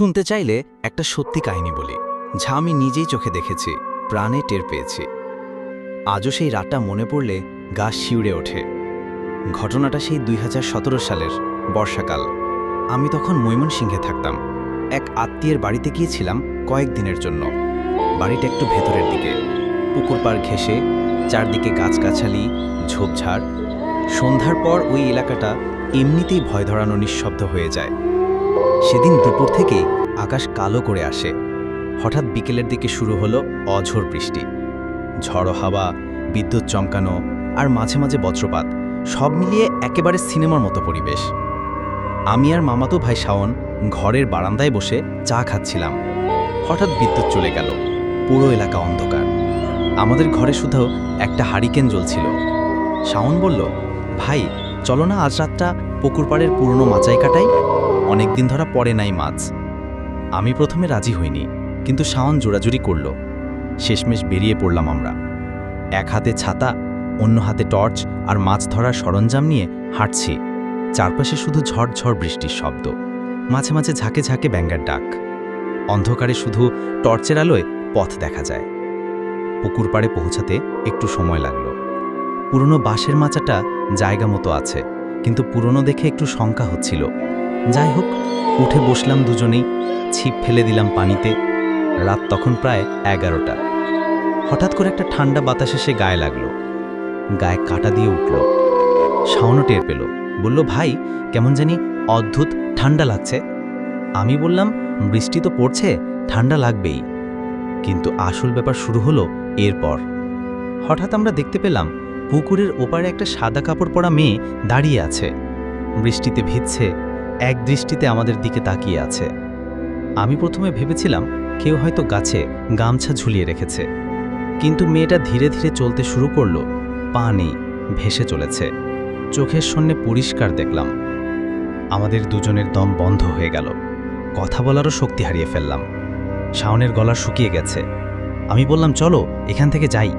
শুনতে চাইলে একটা সত্যি কাহিনী বলি। যা আমি নিজেই চোখে দেখেছি, প্রাণে টের পেয়েছি। আজও সেই রাতটা মনে পড়লে গা শিউড়ে ওঠে। ঘটনাটা সেই দুই হাজার সতেরো সালের বর্ষাকাল। আমি তখন ময়মনসিংহে থাকতাম। এক আত্মীয়ের বাড়িতে গিয়েছিলাম কয়েকদিনের জন্য। বাড়িটা একটু ভেতরের দিকে। পুকুর পাড় ঘেঁষে, চারদিকে গাছগাছালি, ঝোপঝাড়। সন্ধ্যার পর ওই এলাকাটা এমনিতেই ভয় ধরানো নিঃশব্দ হয়ে যায়। সেদিন দুপুর থেকে আকাশ কালো করে আসে। হঠাৎ বিকেলের দিকে শুরু হলো অঝোর বৃষ্টি। ঝড়ো হাওয়া, বিদ্যুৎ চমকানো আর মাঝে মাঝে বজ্রপাত, সব মিলিয়ে একেবারে সিনেমার মতো পরিবেশ। আমি আর মামাতো ভাই শাওন ঘরের বারান্দায় বসে চা খাচ্ছিলাম। হঠাৎ বিদ্যুৎ চলে গেল। পুরো এলাকা অন্ধকার। আমাদের ঘরে শুধু একটা হারিকেন জ্বলছিল। শাওন বলল, ভাই, চলো না আজ রাতটা পুকুর পাড়ের পুরনো মাচাই কাটাই? অনেকদিন ধরা পড়ে নাই মাছ। আমি প্রথমে রাজি হইনি, কিন্তু শাওন জোড়াজুড়ি করল। শেষমেশ বেরিয়ে পড়লাম আমরা। এক হাতে ছাতা, অন্য হাতে টর্চ আর মাছ ধরার সরঞ্জাম নিয়ে হাঁটছি। চারপাশে শুধু ঝড়ঝড় বৃষ্টির শব্দ। মাঝে মাঝে ঝাঁকে ঝাঁকে ব্যাঙ্গার ডাক। অন্ধকারে শুধু টর্চের আলোয় পথ দেখা যায়। পুকুর পাড়ে পৌঁছাতে একটু সময় লাগল। পুরনো বাঁশের মাচাটা জায়গা মতো আছে, কিন্তু পুরনো দেখে একটু শঙ্কা হচ্ছিল। যাই হোক, উঠে বসলাম দুজনেই, ছিপ ফেলে দিলাম পানিতে। রাত তখন প্রায় এগারোটা। হঠাৎ করে একটা ঠান্ডা বাতাসে সে গায়ে লাগল। গায়ে কাটা দিয়ে উঠল। শাওনও টের পেল। বলল, ভাই, কেমন জানি অদ্ভুত ঠান্ডা লাগছে। আমি বললাম, বৃষ্টি তো পড়ছে, ঠান্ডা লাগবেই। কিন্তু আসল ব্যাপার শুরু হলো এরপর। হঠাৎ আমরা দেখতে পেলাম, পুকুরের ওপারে একটা সাদা কাপড় পরা মেয়ে দাঁড়িয়ে আছে। বৃষ্টিতে ভিজছে এক দৃষ্টিতে আমাদের দিকে তাকিয়ে আছে। আমি প্রথমে ভেবেছিলাম কেউ হয়তো গাছে গামছা ঝুলিয়ে রেখেছে। কিন্তু মেয়েটা ধীরে ধীরে চলতে শুরু করল, পা নেই, ভেসে চলেছে। চোখের সামনে পরিষ্কার দেখলাম। আমাদের দুজনের দম বন্ধ হয়ে গেল। কথা বলারও শক্তি হারিয়ে ফেললাম। শাওনের গলা শুকিয়ে গেছে। আমি বললাম, চলো, এখান থেকে যাই।